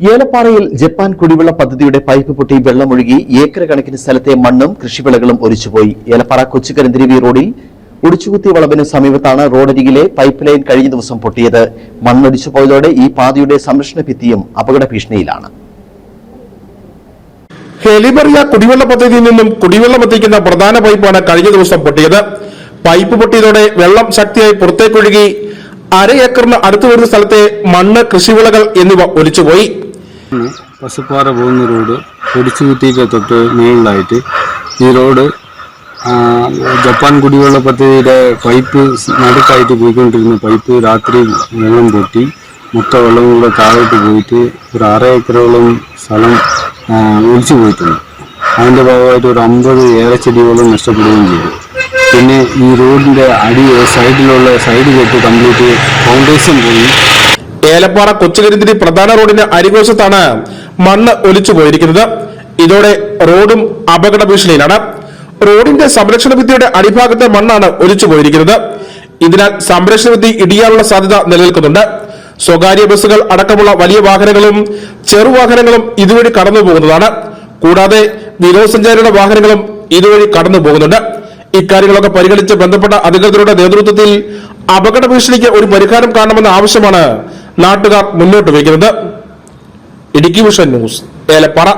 ഏലപ്പാറയിൽ Japan കുടിവെള്ള പദ്ധതിയുടെ pipe പൊട്ടി വെള്ളമൊഴുകി ഏക്കർ കണക്കിന് സ്ഥലത്തെ മണ്ണും കൃഷിവിളകളും ഒലിച്ചുപോയി. ഏലപ്പാറ കൊച്ചുകരിന്തിരിവി റോഡിൽ ഒടിച്ചുകുത്തിയ വളവിന് സമീപത്താണ് റോഡരികിലെ പൈപ്പ് ലൈൻ കഴിഞ്ഞ ദിവസം പൊട്ടിയത്. മണ്ണൊലിച്ചു പോയതോടെ ഈ പാതയുടെ സംരക്ഷണ ഭിത്തിയും അപകട ഭീഷണിയിലാണ് ഹെലിബറിയ കുടിവെള്ള പദ്ധതിയിൽ നിന്നും കുടിവെള്ളം എത്തിക്കുന്ന പ്രധാന പൈപ്പാണ് കഴിഞ്ഞ ദിവസം പൊട്ടിയത്. പൈപ്പ് പൊട്ടിയതോടെ വെള്ളം ശക്തിയായി പുറത്തേക്കൊഴുകി അര ഏക്കറിന് അടുത്തു വരുന്ന സ്ഥലത്തെ മണ്ണ് കൃഷിവിളകൾ എന്നിവ ഒലിച്ചുപോയി. പശുപ്പാറ പോകുന്ന റോഡ് കുത്തിയിട്ട് തൊട്ട് മുകളിലായിട്ട്. ഈ റോഡ് ജപ്പാൻ കുടിവെള്ള പദ്ധതിയുടെ പൈപ്പ് നടുക്കായിട്ട് പോയിക്കൊണ്ടിരുന്ന പൈപ്പ് രാത്രി വെള്ളം പൊട്ടി. മൊത്തം വെള്ളം കൂടെ താഴോട്ട് പോയിട്ട് ഒരു അര ഏക്കറോളം സ്ഥലം ഒലിച്ചു പോയിട്ടുണ്ട്. അതിന്റെ ഭാഗമായിട്ട് ഒരു അമ്പത് ഏലച്ചെടികളും നഷ്ടപ്പെടുകയും ചെയ്തു. പിന്നെ ഈ റോഡിന്റെ അടി സൈഡിലുള്ള സൈഡ് കെട്ട് കംപ്ലീറ്റ് ഫൗണ്ടേഷൻ പോയി. ഏലപ്പാറ കൊച്ചുകരിന്തിരി പ്രധാന റോഡിന്റെ അരികോശത്താണ് മണ്ണ് ഒലിച്ചു പോയിരിക്കുന്നത്. ഇതോടെ റോഡും അപകട ഭീഷണിയിലാണ്. റോഡിന്റെ സംരക്ഷണ ഭിത്തിയുടെ അടിഭാഗത്തെ മണ്ണാണ് ഒലിച്ചു പോയിരിക്കുന്നത്. ഇതിനാൽ സംരക്ഷണ ഭിത്തി ഇടിയാനുള്ള സാധ്യത നിലനിൽക്കുന്നുണ്ട്. സ്വകാര്യ ബസ്സുകൾ അടക്കമുള്ള വലിയ വാഹനങ്ങളും ചെറുവാഹനങ്ങളും ഇതുവഴി കടന്നു പോകുന്നതാണ്. കൂടാതെ വിനോദസഞ്ചാരികളുടെ വാഹനങ്ങളും ഇതുവഴി കടന്നു പോകുന്നുണ്ട്. ഇക്കാര്യങ്ങളൊക്കെ പരിഗണിച്ച് ബന്ധപ്പെട്ട അധികൃതരുടെ നേതൃത്വത്തിൽ അപകട ഭീഷണിക്ക് ഒരു പരിഹാരം കാണണമെന്ന ആവശ്യമാണ് നാട്ടുകാർ മുന്നോട്ട് വയ്ക്കുന്നത് ഇടുക്കി വിഷൻ ന്യൂസ് ഏലപ്പാറ.